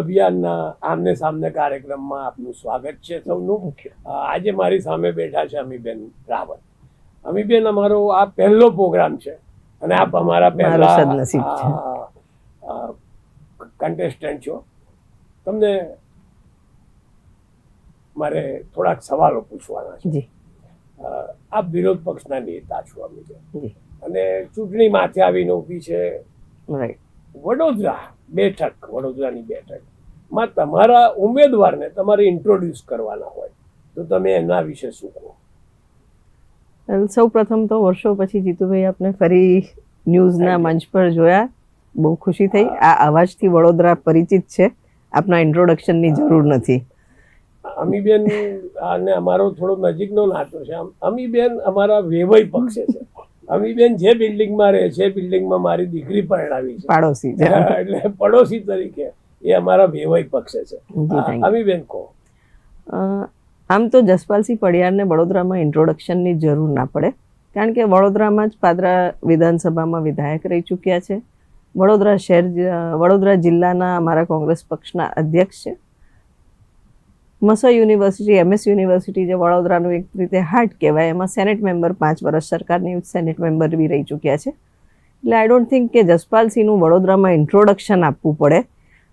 અભિયાનના આમને સામને કાર્યક્રમમાં આપનું સ્વાગત છે સૌનું. આજે મારી સામે બેઠા છે અમીબેન રાવત અમીબેન અમારો આ પહેલો પ્રોગ્રામ છે અને આપ અમારા પહેલા કન્ટેસ્ટન્ટ છો. તમને મારે થોડાક સવાલો પૂછવાના છે. આપ વિરોધ પક્ષના નેતા છો અમીબેન. અને ચૂંટણી માથે આવીને ઊભી છે. રાઈટ વડોદરા બેઠક વડોદરાની બેઠક. માં તમારા ઉમેદવારને તમારે ઇન્ટ્રોડ્યુસ કરવાના હોય. તો તમે એના વિશે શું કહો? સૌ પ્રથમ તો વર્ષો પછી જીતુભાઈ આપને ફરી ન્યૂઝના મંચ પર જોયા. બહુ ખુશી થઈ. આ અવાજથી વડોદરા પરિચિત છે. આપના ઇન્ટ્રોડક્શનની જરૂર નથી. અમીબેન અને અમારો થોડો નજીકનો નાતો છે. અમીબેન અમારા વેવઈ પક્ષે છે. અમીબેન જે બિલ્ડિંગમાં રહે છે બિલ્ડિંગમાં મારી દીકરી પરણાવી છે. પાડોશી એટલે પડોશી તરીકે એ અમારા વેવઈ પક્ષે છે. અમીબેન કહો. આમ તો જસપાલસિંહ પડિયારને વડોદરામાં ઇન્ટ્રોડક્શનની જરૂર ના પડે કારણ કે વડોદરામાં જ પાદરા વિધાનસભામાં વિધાયક રહી ચૂક્યા છે. વડોદરા શહેર વડોદરા જિલ્લાના અમારા કોંગ્રેસ પક્ષના અધ્યક્ષ છે. મસો યુનિવર્સિટી, એમએસ યુનિવર્સિટી જે વડોદરાનું એક રીતે હાર્ટ કહેવાય, એમાં સેનેટ મેમ્બર પાંચ વર્ષ સરકારની સેનેટ મેમ્બર બી રહી ચૂક્યા છે. એટલે આઈ ડોન્ટ થિંક કે જસપાલસિંહનું વડોદરામાં ઇન્ટ્રોડક્શન આપવું પડે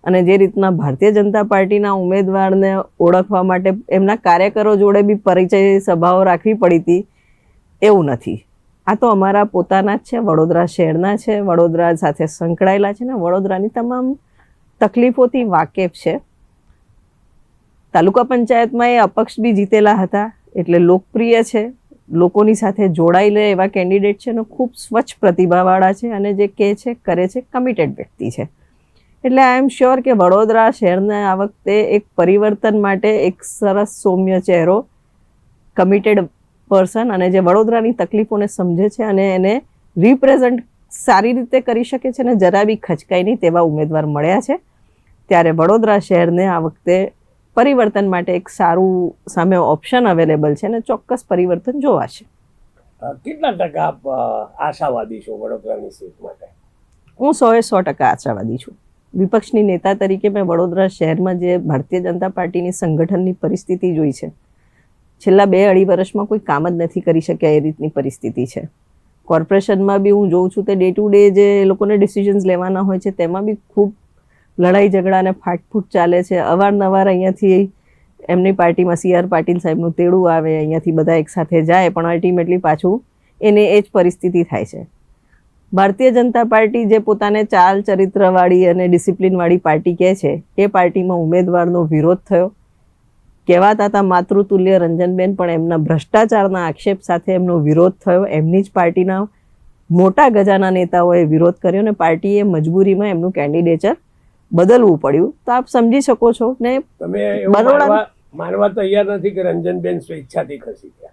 અને જે રીતના ભારતીય જનતા પાર્ટીના ઉમેદવારને ઓળખવા માટે એમના કાર્યકરો જોડે બી પરિચય સભાઓ રાખવી પડી હતી, એવું નથી. આ તો અમારા પોતાના જ છે, વડોદરા શહેરના છે, વડોદરા સાથે સંકળાયેલા છે ને વડોદરાની તમામ તકલીફોથી વાકેફ છે. તાલુકા પંચાયતમાં એ અપક્ષ બી જીતેલા હતા, એટલે લોકપ્રિય છે. લોકોની સાથે જોડાઈ લે એવા કેન્ડિડેટ છે અને ખૂબ સ્વચ્છ પ્રતિભાવાળા છે અને જે કહે છે, કરે છે કમિટેડ વ્યક્તિ છે. એટલે આઈ એમ શ્યોર કે વડોદરા શહેરને આ વખતે એક પરિવર્તન માટે એક સરસ સૌમ્ય ચહેરો કમિટેડ પર્સન અને જે વડોદરાની તકલીફોને સમજે છે અને એને રિપ્રેઝન્ટ સારી રીતે કરી શકે છે અને જરા બી ખચકાઈ નહીં તેવા ઉમેદવાર મળ્યા છે. ત્યારે વડોદરા શહેરને આ વખતે પરિવર્તન માટે એક સારું સામે ઓપ્શન અવેલેબલ છે અને ચોક્કસ પરિવર્તન જોવાશે. કેટલા ટકા આપ આશાવાદી છો વડોદરાની સીટ માટે? હું સોએ સો ટકા આશાવાદી છું. વિપક્ષની નેતા તરીકે મેં વડોદરા શહેરમાં જે ભારતીય જનતા પાર્ટીની સંગઠનની પરિસ્થિતિ જોઈ છે છેલ્લા બે અઢી વર્ષમાં કોઈ કામ જ નથી કરી શક્યા એ રીતની પરિસ્થિતિ છે. કોર્પોરેશનમાં બી હું જોઉં છું તે ડે ટુ ડે જે એ લોકોને ડિસિઝન્સ લેવાના હોય છે તેમાં બી ખૂબ લડાઈ ઝઘડા અને ફાટફૂટ ચાલે છે. અવારનવાર અહીંયાથી એમની પાર્ટીમાં સી આર પાટીલ સાહેબનું તેડું આવે, અહીંયાથી બધા એકસાથે જાય, પણ અલ્ટિમેટલી પાછું એને એ જ પરિસ્થિતિ થાય છે. ભારતીય જનતા પાર્ટી જે પોતાને ચાલ ચરિત્રવાળી અને ડિસિપ્લિનવાળી પાર્ટી કહે છે, એ પાર્ટીમાં ઉમેદવારનો વિરોધ થયો. કહેવાતા હતા માતૃતુલ્ય રંજનબેન પણ એમના ભ્રષ્ટાચારના આક્ષેપ સાથે એમનો વિરોધ થયો. એમની જ પાર્ટીના મોટા ગજાના નેતાઓએ વિરોધ કર્યો અને પાર્ટીએ મજબૂરીમાં એમનું કેન્ડિડેચર બદલવું પડ્યું તો આપ સમજી શકો છો ને તમે બરોડા- માનવા તૈયાર નથી કે રંજનબેન સ્વેચ્છાથી ખસી ગયા?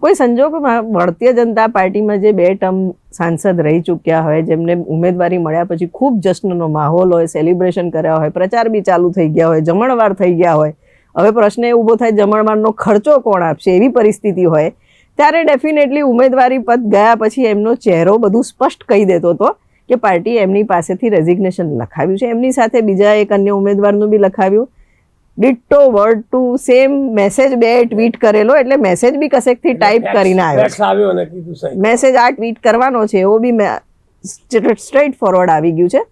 કોઈ સંજોગોમાં ભારતીય જનતા પાર્ટીમાં જે બે ટર્મ સાંસદ રહી ચૂક્યા હોય જેમને ઉમેદવારી મળ્યા પછી ખૂબ જશ્નનો માહોલ હોય સેલિબ્રેશન કર્યા હોય પ્રચાર બી ચાલુ થઈ ગયા હોય જમણવાર થઈ ગયા હોય. હવે પ્રશ્ન એ ઊભો થાય જમણવારનો ખર્ચો કોણ આપશે? એવી પરિસ્થિતિ હોય. ત્યારે ડેફિનેટલી ઉમેદવારી પદ ગયા પછી એમનો ચહેરો બધું સ્પષ્ટ કહી દેતો હતો. કે પાર્ટી એમની પાસેથી રેઝિગ્નેશન લખાવ્યું છે. એમની સાથે બીજા એક અન્ય ઉમેદવારનું બી લખાવ્યું. Ditto word to same message બે ટ્વીટ કરેલો એટલે મેસેજ બી કશેકથી ટાઈપ કરીને આવ્યો મેસેજ આ ટ્વીટ કરવાનો છે એવો બી સ્ટ્રેટ ફોરવર્ડ આવી ગયું છે.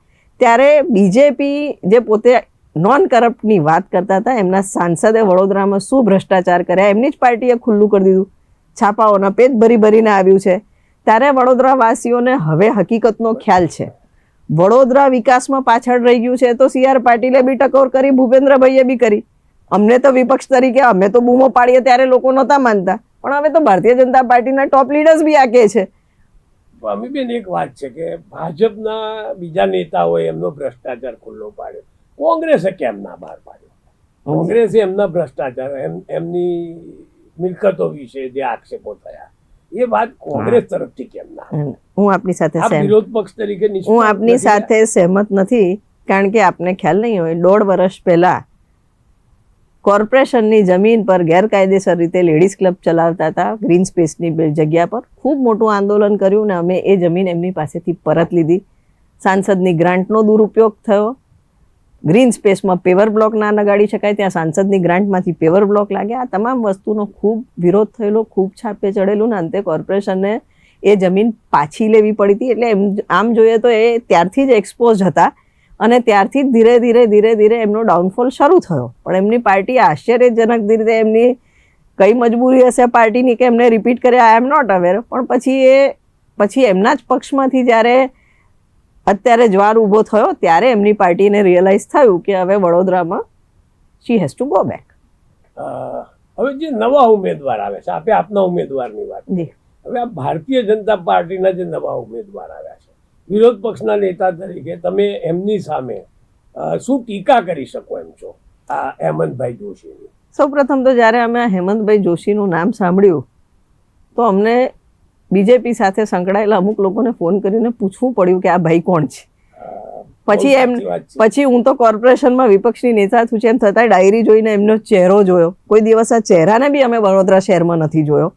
ત્યારે બીજેપી જે પોતે નોન કરપ્ટની વાત કરતા હતા એમના સાંસદે વડોદરામાં શું ભ્રષ્ટાચાર કર્યા એમની જ પાર્ટીએ ખુલ્લું કરી દીધું. છાપાઓના પેજ ભરી ભરીને આવ્યું છે. ત્યારે વડોદરાવાસીઓને હવે હકીકતનો ખ્યાલ છે. વડોદરા વિકાસમાં પાછળ રહી ગયું છે તો સી આર પાટીલે બી ટકોર કરી, ભૂપેન્દ્રભાઈએ બી કરી. અમને તો વિપક્ષ તરીકે, અમે તો બૂમો પાડીએ ત્યારે લોકો નહોતા માનતા. પણ હવે તો ભારતીય જનતા પાર્ટીના ટોપ લીડર્સ બી આ કે છે. અમીબેન એક વાત છે કે ભાજપના બીજા નેતાઓએ એમનો ભ્રષ્ટાચાર ખુલ્લો પાડ્યો. કોંગ્રેસે કેમ ના બહાર પાડ્યો? કોંગ્રેસે એમના ભ્રષ્ટાચાર, એમ, એમની મિલકતો વિશે જે આક્ષેપો થયા. એ વાત કોંગ્રેસ તરફથી કેમ ના હું આપની સાથે વિરોધ પક્ષ તરીકે હું આપની સાથે સહેમત નથી કારણ કે આપને ખ્યાલ નહીં હોય દોઢ વર્ષ પહેલા કોર્પોરેશનની જમીન પર ગેરકાયદેસર રીતે લેડીઝ ક્લબ ચલાવતા હતા ગ્રીન સ્પેસની જગ્યા પર. ખૂબ મોટું આંદોલન કર્યું ને અમે એ જમીન એમની પાસેથી પરત લીધી. સાંસદની ગ્રાન્ટનો દુરુપયોગ થયો. ગ્રીન સ્પેસમાં પેવર બ્લોક ના લગાડી શકાય, ત્યાં સાંસદની ગ્રાન્ટમાંથી પેવર બ્લોક લાગે. આ તમામ વસ્તુનો ખૂબ વિરોધ થયેલો, ખૂબ છાપે ચડેલું ને અંતે કોર્પોરેશનને એ જમીન પાછી લેવી પડી હતી. એટલે એમ આમ જોઈએ તો એ ત્યારથી જ એક્સપોઝ હતા અને ત્યારથી જ ધીરે ધીરે ધીરે ધીરે એમનો ડાઉનફોલ શરૂ થયો. પણ એમની પાર્ટી આશ્ચર્યજનક રીતે એમની કઈ મજબૂરી હશે પાર્ટીની કે એમને રિપીટ કરે આઈ એમ નોટ અવેર પણ પછી એ, પછી એમના જ પક્ષમાંથી જ્યારે અત્યારે જ્વાર ઊભો થયો ત્યારે એમની પાર્ટીને રિયલાઇઝ થયું કે હવે વડોદરામાં she has to go back હવે જે નવા ઉમેદવાર આવે છે આપે આપના ઉમેદવારની વાત હવે આ ભારતીય જનતા પાર્ટીના જે નવા ઉમેદવાર આવ્યા છે વિરોધ પક્ષના નેતા તરીકે તમે એમની સામે શું ટીકા કરી શકો એમ છો આ હેમંતભાઈ જોશીની? સૌપ્રથમ તો જ્યારે અમે આ હેમંતભાઈ જોશીનું નામ સાંભળ્યું તો અમને બીજેપી સાથે સંકળાયેલા અમુક લોકોને ફોન કરીને પૂછવું પડ્યું કે આ ભાઈ કોણ છે. પછી એમ છે. પછી હું તો કોર્પોરેશનમાં વિપક્ષની નેતા છું એમ છતાંય ડાયરી જોઈને એમનો ચહેરો જોયો. કોઈ દિવસ આ ચહેરાને બી અમે વડોદરા શહેરમાં નથી જોયો.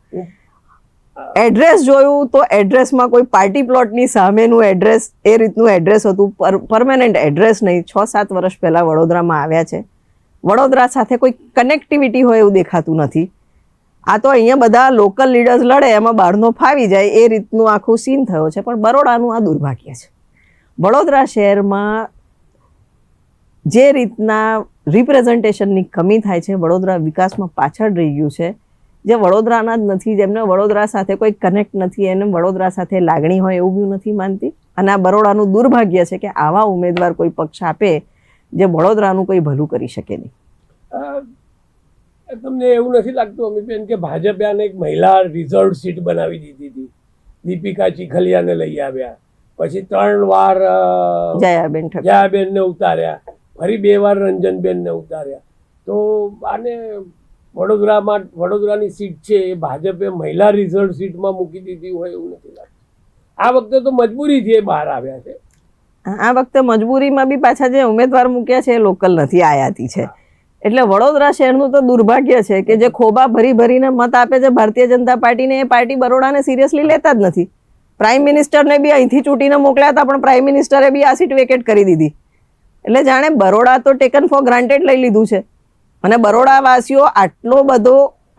એડ્રેસ જોયું તો એડ્રેસમાં કોઈ પાર્ટી પ્લોટની સામેનું એડ્રેસ એ રીતનું એડ્રેસ હતું. પરમેનન્ટ એડ્રેસ નહીં. છ સાત વર્ષ પહેલાં વડોદરામાં આવ્યા છે. વડોદરા સાથે કોઈ કનેક્ટિવિટી હોય એવું દેખાતું નથી. આ તો અહીંયા બધા લોકલ લીડર્સ લડે, એમાં બહારનો ફાવી જાય, એ રીતનું આખું સીન થયો છે. પણ બરોડાનું આ દુર્ભાગ્ય છે. વડોદરા શહેરમાં જે રીતના રિપ્રેઝન્ટેશનની કમી થાય છે, વડોદરા વિકાસમાં પાછળ રહી ગયું છે, જે વડોદરાના જ નથી, જેમને વડોદરા સાથે કોઈ કનેક્ટ નથી, એને વડોદરા સાથે લાગણી હોય એવું બી નથી માનતી. અને આ બરોડાનું દુર્ભાગ્ય છે કે આવા ઉમેદવાર કોઈ પક્ષ આપે, જે વડોદરાનું કોઈ ભલું કરી શકે નહીં. તમને એવું નથી લાગતું અમીબેન કે ભાજપે આને એક મહિલા રિઝર્વ સીટ બનાવી દીધી હતી? દીપિકા ચીખલિયાને લઈ આવ્યા. પછી ત્રણ વાર જયાબેન જયાબેનને ઉતાર્યા. ફરી બે વાર રંજનબેનને ઉતાર્યા. તો આને વડોદરામાં વડોદરાની સીટ છે એ ભાજપે મહિલા રિઝર્વ સીટમાં મૂકી દીધી હોય એવું નથી લાગતું. આ વખતે તો મજબૂરીથી એ બહાર આવ્યા છે. આ વખતે મજબૂરીમાં બી પાછા જે ઉમેદવાર મૂક્યા છે એ લોકલ નથી આયાતી છે. એટલે વડોદરા શહેરનું તો દુર્ભાગ્ય છે કે જે ખોબા ભરી ભરીને મત આપે છે, ભારતીય જનતા પાર્ટીને એ પાર્ટી બરોડાને સિરિયસલી લેતા જ નથી. પ્રાઇમ મિનિસ્ટરને બી અહીંથી ચૂંટીને મોકલ્યા હતા, પણ પ્રાઇમ મિનિસ્ટરે બી આ સીટ વેકેટ કરી દીધી. એટલે જાણે બરોડા તો ટેકન ફોર ગ્રાન્ટેડ લઈ લીધું છે. અને બરોડાવાસીઓ આટલો બધો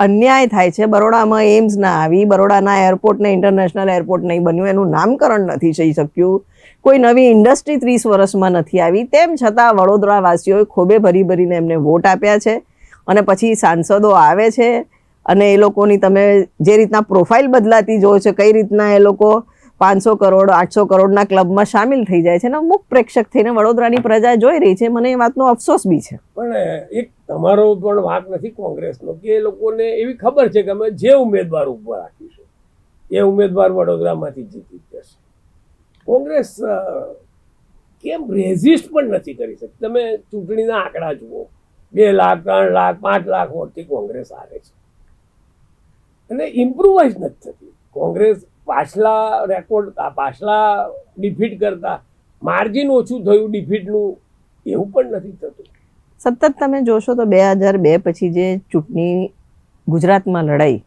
અન્યાય થાય છે, બરોડામાં એમ્સ ના આવી, બરોડાના એરપોર્ટને ઇન્ટરનેશનલ એરપોર્ટ નહીં બન્યું, એનું નામકરણ નથી થઈ શક્યું. કોઈ નવી ઇન્ડસ્ટ્રી ત્રીસ વર્ષમાં નથી આવી. તેમ છતાં વડોદરાવાસીઓએ ખોબે ભરી ભરીને એમને વોટ આપ્યા છે અને પછી સાંસદો આવે છે અને એ લોકોની તમે જે રીતના પ્રોફાઇલ બદલાતી જોવો છો, કઈ રીતના એ લોકો પાંચસો કરોડ, આઠસો કરોડના ક્લબમાં સામેલ થઈ જાય છે અને અમુક પ્રેક્ષક થઈને વડોદરાની પ્રજા જોઈ રહી છે. મને એ વાતનો અફસોસ બી છે. પણ એક તમારો પણ વાંક નથી કોંગ્રેસનો કે એ લોકોને એવી ખબર છે કે અમે જે ઉમેદવાર ઉપર રાખીશું, એ ઉમેદવાર વડોદરામાંથી જીતી જશે. કોંગ્રેસ કેમ રેઝિસ્ટ પણ નથી કરી શકતી? તમે ચૂંટણીના આંકડા જુઓ. બે લાખ ત્રણ લાખ પાંચ લાખ વોટથી કોંગ્રેસ હારે છે. અને ઇમ્પ્રુવાઇઝ નથી થતી. કોંગ્રેસ પાછલા રેકોર્ડ પાછલા ડિફીટ કરતા માર્જિન ઓછું થયું ડિફીટનું એવું પણ નથી થતું. સતત તમે જોશો તો બે હજાર બે પછી જે ચૂંટણી ગુજરાતમાં લડાઈ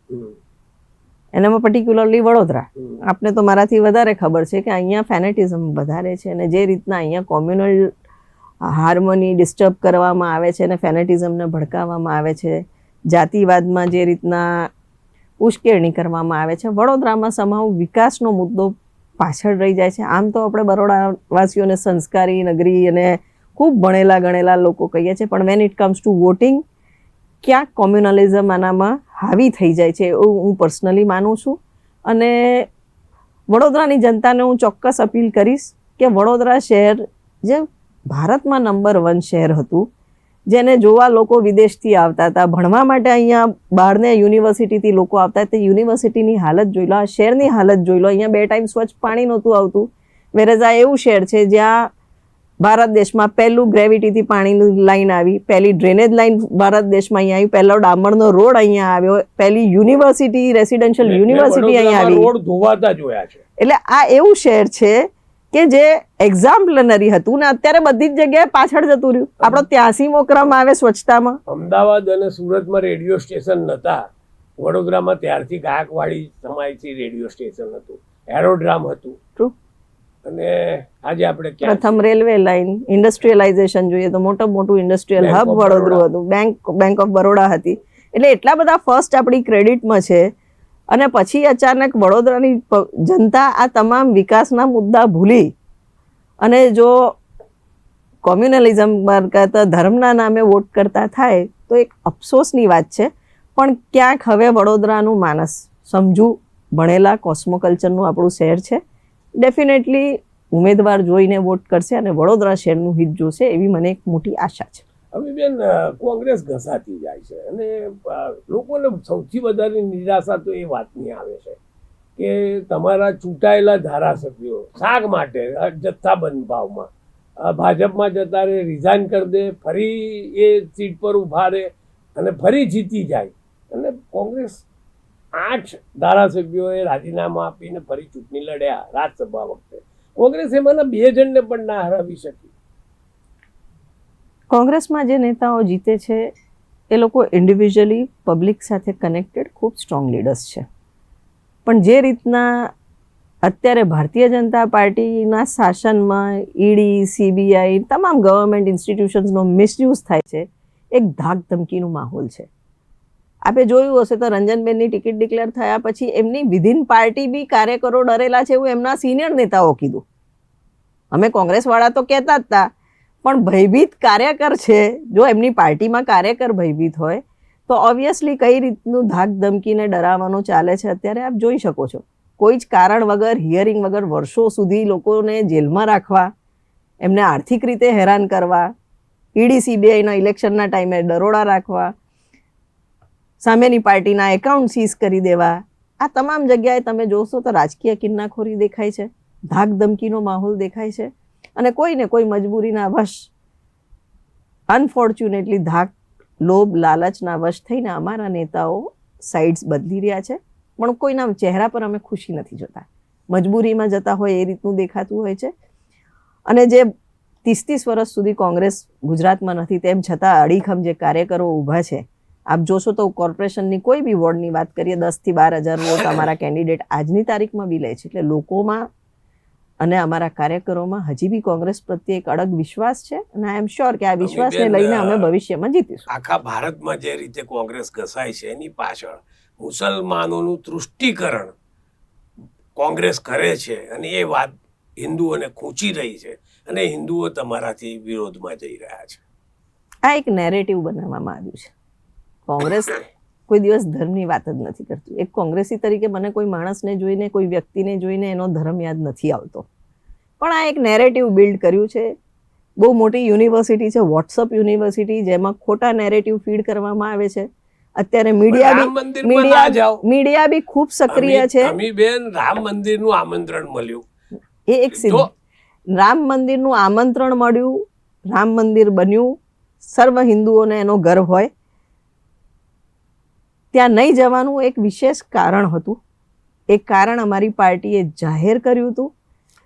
એનામાં પર્ટિક્યુલરલી વડોદરા. આપને તો મારાથી વધારે ખબર છે કે અહીંયા ફેનેટિઝમ વધારે છે અને જે રીતના અહીંયા કોમ્યુનલ હાર્મોની ડિસ્ટર્બ કરવામાં આવે છે અને ફેનેટિઝમને ભડકાવવામાં આવે છે જાતિવાદમાં જે રીતના ઉશ્કેરણી કરવામાં આવે છે વડોદરામાં સમાવ વિકાસનો મુદ્દો પાછળ રહી જાય છે. આમ તો આપણે બરોડાવાસીઓને સંસ્કારી નગરી અને ખૂબ ભણેલા ગણેલા લોકો કહીએ છીએ પણ when it comes to voting ક્યાંક કોમ્યુનલિઝમ આનામાં હાવી થઈ જાય છે એવું હું પર્સનલી માનું છું. અને વડોદરાની જનતાને હું ચોક્કસ અપીલ કરીશ કે વડોદરા શહેર જે ભારતમાં નંબર વન શહેર હતું, જેને જોવા લોકો વિદેશથી આવતા હતા, ભણવા માટે અહીંયા બહારને યુનિવર્સિટીથી લોકો આવતા તે યુનિવર્સિટીની હાલત જોઈ લો, આ શહેરની હાલત જોઈ લો, અહીંયા બે ટાઈમ સ્વચ્છ પાણી નહોતું આવતું. વેરેઝ આ એવું શહેર છે જ્યાં ભારત દેશમાં પહેલું ગ્રેવિટીથી પાણીની લાઈન આવી. પહેલી ડ્રેનેજ લાઈન ભારત દેશમાં અહીંયા આવી. પહેલો ડામરનો રોડ અહીંયા આવ્યો. પહેલી યુનિવર્સિટી રેસિડેન્શિયલ યુનિવર્સિટી અહીંયા આવી. રોડ ધોવાતા જોયા છે. એટલે આ એવું શહેર છે કે જે એક્ઝામ્પલનરી હતું ને અત્યારે બધી જ જગ્યાએ પાછળ જતું રહ્યું. આપણો ત્યાંસીમો ક્રમ આવે સ્વચ્છતામાં. અમદાવાદ અને સુરતમાં રેડિયો સ્ટેશન નહોતા વડોદરામાં ત્યારથી ગાયકવાડી સમાયથી રેડિયો સ્ટેશન હતું. એરોડ્રામ હતું. અને આજે આપણે પ્રથમ રેલવે લાઇન ઇન્ડસ્ટ્રીયલાઇઝેશન જોઈએ તો મોટું મોટું ઇન્ડસ્ટ્રીયલ હબ વડોદરું હતું. બેંક બેંક ઓફ બરોડા હતી. એટલે એટલા બધા ફર્સ્ટ આપણી ક્રેડિટમાં છે. અને પછી અચાનક વડોદરાની જનતા આ તમામ વિકાસના મુદ્દા ભૂલી. અને જો કોમ્યુનલિઝમ કરતા ધર્મના નામે વોટ કરતા થાય તો એક અફસોસની વાત છે. પણ ક્યાંક હવે વડોદરાનું માનસ સમજુ ભણેલા કોસ્મોકલ્ચરનું આપણું શહેર છે. ડેફિનેટલી ઉમેદવાર જોઈને વોટ કરશે અને વડોદરા શહેરનું હિત જોશે એવી મને એક મોટી આશા છે. હવે બેન કોંગ્રેસ ઘસાતી જાય છે અને લોકોને સૌથી વધારે નિરાશા તો એ વાતની આવે છે કે તમારા ચૂંટાયેલા ધારાસભ્યો શાક માટે જથ્થાબંધ ભાવમાં ભાજપમાં જતા રહે રિઝાઇન કરી દે, ફરી એ સીટ પર ઊભા રહે અને ફરી જીતી જાય. અને કોંગ્રેસ આઠ ધારાસભ્યોએ રાજીનામું આપીને ફરી ચૂંટણી લડ્યા રાજ્યસભા વખતે. કોંગ્રેસ એમાંના બે જણને પણ ના હરાવી શકી. કોંગ્રેસમાં જે નેતાઓ જીતે છે, એ લોકો ઇન્ડિવિજ્યુઅલી પબ્લિક સાથે કનેક્ટેડ ખૂબ સ્ટ્રોંગ લીડર્સ છે. પણ જે રીતના અત્યારે ભારતીય જનતા પાર્ટીના શાસનમાં ઈડી, સીબીઆઈ, તમામ ગવર્મેન્ટ ઇન્સ્ટિટ્યુશન્સનો મિસયુઝ થાય છે, એક ધાક ધમકીનું માહોલ છે. આપે જોયું હશે તો રંજનબેનની ટિકિટ ડિક્લેર થયા પછી એમની વિધિન પાર્ટી બી કાર્યકરો ડરેલા છે એવું એમના સિનિયર નેતાઓ કીધું. અમે કોંગ્રેસવાળા તો કહેતા જ હતા પણ ભયભીત કાર્યકર છે. જો એમની પાર્ટીમાં કાર્યકર ભયભીત હોય, તો ઓબ્વિયસલી કઈ રીતનું ધાક ધમકીને ડરાવવાનું ચાલે છે અત્યારે આપ જોઈ શકો છો. કોઈ જ કારણ વગર હિયરિંગ વગર વર્ષો સુધી લોકોને જેલમાં રાખવા, એમને આર્થિક રીતે હેરાન કરવા ઈડી સીબીઆઈના ઇલેક્શનના ટાઈમે દરોડા રાખવા સામેની પાર્ટીના એકાઉન્ટ સીઝ કરી દેવા. આ તમામ જગ્યાએ તમે જોશો તો રાજકીય કિન્નાખોરી દેખાય છે ધાક ધમકીનો માહોલ દેખાય છે અને કોઈને કોઈ મજબૂરીના વશ અનફોર્ચ્યુનેટલી ધાક, લોભ, લાલચના વશ થઈને અમારા નેતાઓ સાઇડ્સ બદલી રહ્યા છે, પણ કોઈના ચહેરા પર અમે ખુશી નથી જોતા. મજબૂરીમાં જતા હોય એ રીતનું દેખાતું હોય છે. અને જે ત્રીસ ત્રીસ વર્ષ સુધી કોંગ્રેસ ગુજરાતમાં નથી, તેમ છતાં અડીખમ જે કાર્યકરો ઊભા છે આપ જોશો તો કોર્પોરેશનની કોઈ બી વોર્ડની વાત કરીએ દસથી બાર હજાર વોટ અમારા કેન્ડિડેટ આજની તારીખમાં બી લે છે. એટલે લોકોમાં અને અમારા કાર્યકરોમાં હજી બી કોંગ્રેસ પ્રત્યે એક અડગ વિશ્વાસ છે અને આઈ એમ શ્યોર કે આ વિશ્વાસને લઈને અમે ભવિષ્યમાં જીતીશું. આખા ભારતમાં જે રીતે કોંગ્રેસ ઘસાય છે એની પાછળ મુસલમાનોનું તૃષ્ટિકરણ કોંગ્રેસ કરે છે અને એ વાત હિન્દુઓને ખૂંચી રહી છે અને હિન્દુઓ તમારાથી વિરોધમાં જઈ રહ્યા છે. આ એક નેરેટિવ બનાવવામાં આવ્યું છે. કોંગ્રેસ કોઈ દિવસ ધર્મની વાત જ નથી કરતું. એક કોંગ્રેસી તરીકે મને કોઈ માણસને જોઈને કોઈ વ્યક્તિને જોઈને એનો ધર્મ યાદ નથી આવતો. પણ આ એક નેરેટિવ બિલ્ડ કર્યું છે. બહુ મોટી યુનિવર્સિટી છે વોટ્સઅપ યુનિવર્સિટી જેમાં ખોટા નેરેટિવ ફીડ કરવામાં આવે છે. અત્યારે મીડિયા બી મીડિયા મીડિયા બી ખૂબ સક્રિય છે. અમી બેન રામ મંદિરનું આમંત્રણ મળ્યું. એ એક સિદ્ધ રામ મંદિરનું આમંત્રણ મળ્યું રામ મંદિર બન્યું. સર્વ હિન્દુઓને એનો ગર્વ હોય. ત્યાં નહીં જવાનું એક વિશેષ કારણ હતું. એ કારણ અમારી પાર્ટીએ જાહેર કર્યું હતું.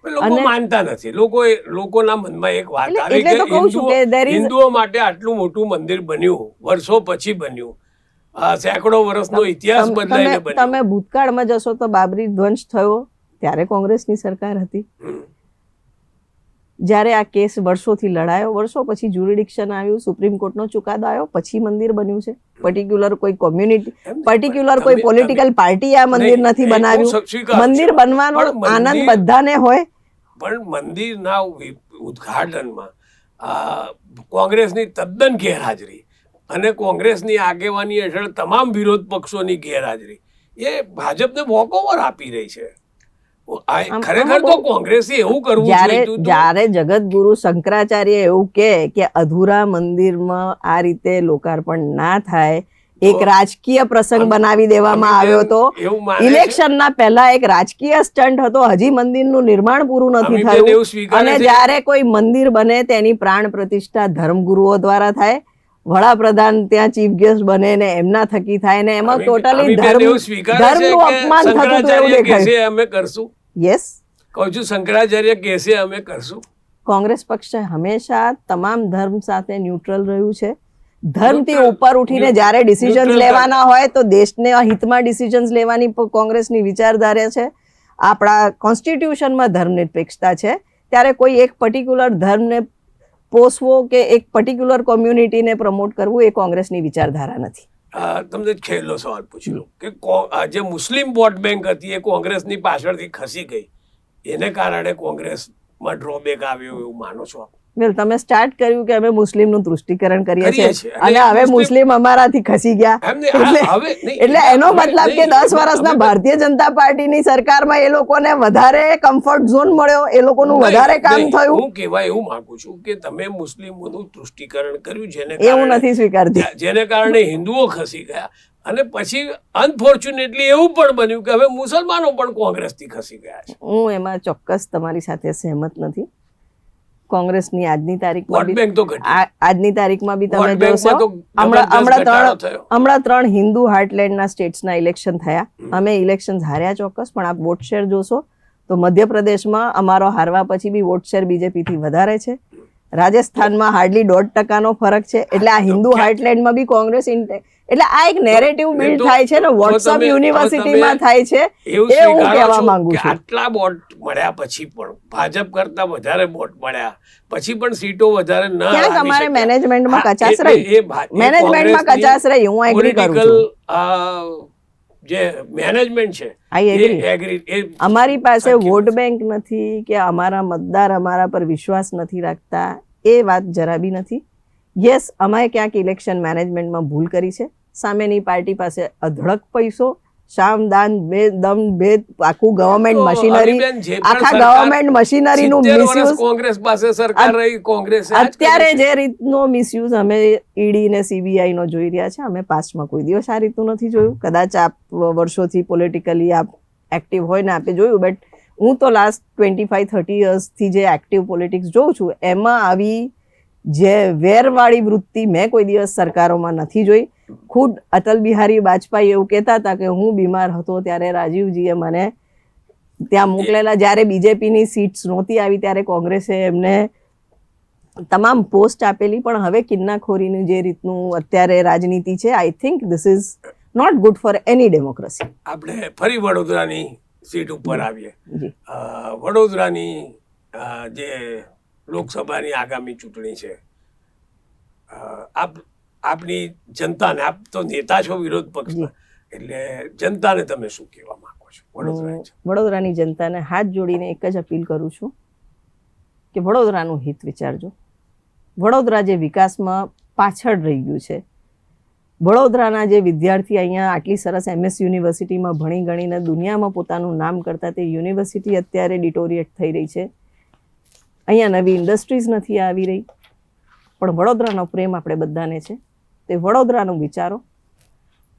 લોકો માનતા નથી. લોકો લોકોના મનમાં એક વાત આવે કે હિન્દુઓ માટે આટલું મોટું મંદિર બન્યું વર્ષો પછી બન્યું. આ સેંકડો વર્ષનો ઇતિહાસ બદલાઈને તમે તમે ભૂતકાળમાં જશો તો બાબરી ધ્વંસ થયો ત્યારે કોંગ્રેસની સરકાર હતી. જ્યારે આ કેસ વર્ષોથી લડાયો વર્ષો પછી જ્યુરિડિક્શન આવ્યું સુપ્રીમ કોર્ટનો ચુકાદો આવ્યો પછી મંદિર બન્યું છે. પર્ટિક્યુલર કોઈ કોમ્યુનિટી પર્ટિક્યુલર કોઈ પોલિટિકલ પાર્ટી આ મંદિર નથી બનાવ્યું. મંદિર બનવાનો આનંદ બધાને હોય. પણ મંદિરના ઉદઘાટનમાં કોંગ્રેસની તદ્દન ગેરહાજરી અને કોંગ્રેસની આગેવાની હેઠળ તમામ વિરોધ પક્ષોની ગેરહાજરી. એ ભાજપને વોકઓવર આપી રહી છે. ખરેખર તો કોંગ્રેસે એવું કરવું જ્યારે જ્યારે જગતગુરુ શંકરાચાર્ય એવું કે કે અધૂરા મંદિરમાં આ રીતે લોકાર્પણ ના થાય એક રાજકીય પ્રસંગ બનાવી દેવામાં આવ્યો હતો ઇલેક્શનના પહેલા એક રાજકીય સ્ટન્ટ હતો હજી મંદિરનું નિર્માણ પૂરું નથી થયું. અને જ્યારે કોઈ મંદિર બને તેની પ્રાણ પ્રતિષ્ઠા ધર્મગુરુઓ દ્વારા થાય વડાપ્રધાન ત્યાં ચીફ ગેસ્ટ બને ને એમના થકી થાય ને એમાં ટોટલી ધર્મ ધર્મનું અપમાન થતું હતું એવું દેખાય. અમે કરશું. યસ કહું છું શંકરાચાર્ય કહેશે અમે કરશું. કોંગ્રેસ પક્ષ હંમેશા તમામ ધર્મ સાથે ન્યુટ્રલ રહ્યું છે. ધર્મથી ઉપર ઉઠીને જ્યારે ડિસિઝન્સ લેવાના હોય તો દેશને હિતમાં ડિસિઝન્સ લેવાની કોંગ્રેસની વિચારધારા છે. આપણા કોન્સ્ટિટ્યુશનમાં ધર્મનિરપેક્ષતા છે. ત્યારે કોઈ એક પર્ટિક્યુલર ધર્મને પોષવો કે એક પર્ટિક્યુલર કોમ્યુનિટીને પ્રમોટ કરવું એ કોંગ્રેસની વિચારધારા નથી તમને છેલ્લો સવાલ પૂછી લઉં કો- જે મુસ્લિમ વોટ બેંક હતી એ કોંગ્રેસની પાછળથી ખસી ગઈ એને કારણે કોંગ્રેસમાં ડ્રોબેક આવ્યો એવું માનો છો આપ? વેલ તમે સ્ટાર્ટ કર્યું કે અમે મુસ્લિમનું તૃષ્ટિકરણ કરીએ છીએ. અને હવે મુસ્લિમ- અમારાથી ખસી ગયા. એટલે- એનો મતલબ કે દસ વર્ષના ભારતીય જનતા પાર્ટીની સરકારમાં એ લોકોને વધારે કમ્ફર્ટ ઝોન મળ્યો. એ લોકોનું વધારે કામ થયું. હું કહેવા એવું માંગુ છું કે તમે મુસ્લિમોનું તૃષ્ટિકરણ કર્યું જેને એ હું નથી સ્વીકારતી. જેને કારણે હિન્દુઓ ખસી ગયા. અને પછી અનફોર્ચ્યુનેટલી એવું પણ બન્યું કે હવે મુસલમાનો પણ કોંગ્રેસથી ખસી ગયા છે. હું એમાં ચોક્કસ તમારી સાથે સહેમત નથી. કોંગ્રેસની આજની તારીખમાં આજની તારીખમાં બી તમે જોશો. હમણાં હમણાં ત્રણ હમણાં ત્રણ હિન્દુ હાર્ટલેન્ડના સ્ટેટ્સના ઇલેક્શન થયા. અમે ઇલેક્શન હાર્યા ચોક્કસ પણ આપ વોટ શેર જોશો તો મધ્યપ્રદેશમાં અમારો હારવા પછી બી વોટ શેર બીજેપીથી વધારે છે. રાજસ્થાનમાં હાર્ડલી દોઢ ટકાનો ફરક છે. એટલે આ હિન્દુ હાર્ટલેન્ડમાં બી કોંગ્રેસ એટલે આ એક નેરેટિવ બિલ્ડ થાય છે ને વોટ્સઅપ યુનિવર્સિટીમાં થાય છે એ હું કહેવા માંગુ છું. આટલા વોટ મળ્યા પછી પણ ભાજપ કરતા વધારે વોટ મળ્યા. પછી પણ સીટો વધારે ન ક્યાંક લાવી અમારે મેનેજમેન્ટમાં કચાસ રહી? મેનેજમેન્ટમાં કચાસ રહી હું એગ્રી કરું છું. જે મેનેજમેન્ટ છે આઈ એગ્રી અમારી પાસે વોટ બેંક નથી કે અમારા મતદાર અમારા પર વિશ્વાસ નથી રાખતા એ વાત જરા બી નથી. યસ અમે ક્યાંક ઇલેક્શન મેનેજમેન્ટમાં ભૂલ કરી છે. સામેની પાર્ટી પાસે અધડક પૈસો શામ દાન બે દમ બે આખું ગવર્મેન્ટ મશીનરી આખા ગવર્મેન્ટ મશીનરીનું 70 મિસયુઝ કોંગ્રેસ પાસે સરકાર રહી કોંગ્રેસ અત્યારે જે રીતનો મિસયુઝ અમે ઈડી ને સીબીઆઈ નો જોઈ રહ્યા છે અમે પાસ્ટમાં કોઈ દિવસ આ રીતનું નથી જોયું. કદાચ આપ વર્ષોથી પોલિટિકલી આપ એક્ટિવ હોય ને આપે જોયું બટ હું તો લાસ્ટ ટ્વેન્ટી ફાઈવ થર્ટી યર્સથી જે એક્ટિવ પોલિટિક્સ જોઉં છું એમાં આવી જે વેરવાળી વૃત્તિ મેં કોઈ દિવસ સરકારોમાં નથી જોઈ. ખુદ અટલ બિહારી વાજપેયી એવું કહેતા હતા કે હું બીમાર હતો ત્યારે રાજીવજીએ મને ત્યાં મોકલેલા. જ્યારે બીજેપીની સીટ્સ નહોતી આવી ત્યારે કોંગ્રેસે એમને તમામ પોસ્ટ આપેલી. પણ હવે કિન્નાખોરીનું જે રીતનું અત્યારે રાજનીતિ છે I think this is not good for any democracy આપણે ફરી વડોદરાની સીટ ઉપર આવીએ. વડોદરાની જે લોકસભાની આગામી ચૂંટણી છે. આપ આપની જનતાને આપ તો નેતા છો વિરોધ પક્ષના એટલે જનતાને તમે શું કહેવા માંગો છો? વડોદરા વડોદરાની જનતાને હાથ જોડીને એક જ અપીલ કરું છું કે વડોદરાનું હિત વિચારજો. વડોદરા જે વિકાસમાં પાછળ રહી ગયું છે વડોદરાના જે વિદ્યાર્થી અહીંયા આટલી સરસ એમએસ યુનિવર્સિટીમાં ભણી ગણીને દુનિયામાં પોતાનું નામ કરતા તે યુનિવર્સિટી અત્યારે ડિટોરિએટ થઈ રહી છે. અહીંયા નવી ઇન્ડસ્ટ્રીઝ નથી આવી રહી, પણ વડોદરાનો પ્રેમ આપણે બધાને છે. તે વડોદરાનું વિચારો,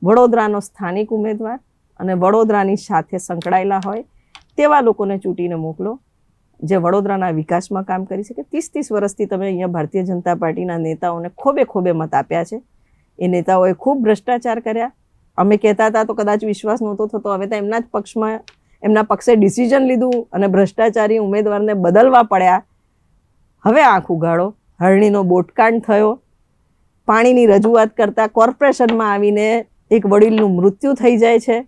વડોદરાનો સ્થાનિક ઉમેદવાર અને વડોદરાની સાથે સંકળાયેલા હોય તેવા લોકોને ચૂંટીને મોકલો, જે વડોદરાના વિકાસમાં કામ કરી શકે. ત્રીસ ત્રીસ વર્ષથી તમે અહીંયા ભારતીય જનતા પાર્ટીના નેતાઓને ખોબે ખોબે મત આપ્યા છે. એ નેતાઓએ ખૂબ ભ્રષ્ટાચાર કર્યા. અમે કહેતા હતા, તો કદાચ વિશ્વાસ નહોતો થતો. હવે તો એમના જ પક્ષમાં, એમના પક્ષે ડિસિઝન લીધું અને ભ્રષ્ટાચારી ઉમેદવારને બદલવા પડ્યા. હવે આંખ ઉગાડો હરણીનો બોટકાંડ થયો. પાણીની રજૂઆત કરતા કોર્પોરેશનમાં આવીને એક વડીલનું મૃત્યુ થઈ જાય છે.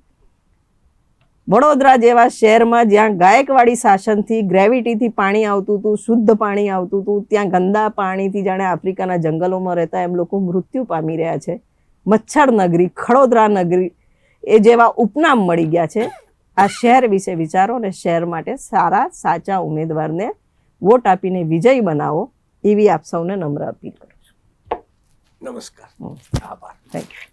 વડોદરા જેવા શહેરમાં જ્યાં ગાયકવાડી શાસનથી ગ્રેવિટીથી પાણી આવતું હતું, શુદ્ધ પાણી આવતું હતું, ત્યાં ગંદા પાણીથી જાણે આફ્રિકાના જંગલોમાં રહેતા એમ લોકો મૃત્યુ પામી રહ્યા છે. મચ્છર નગરી, ખડોદરા નગરી એ જેવા ઉપનામ મળી ગયા છે. આ શહેર વિશે વિચારો અને શહેર માટે સારા સાચા ઉમેદવારને વોટ આપીને વિજય બનાવો એવી આપ સૌને નમ્ર અપીલ કરું છું. નમસ્કાર. આભાર. Thank you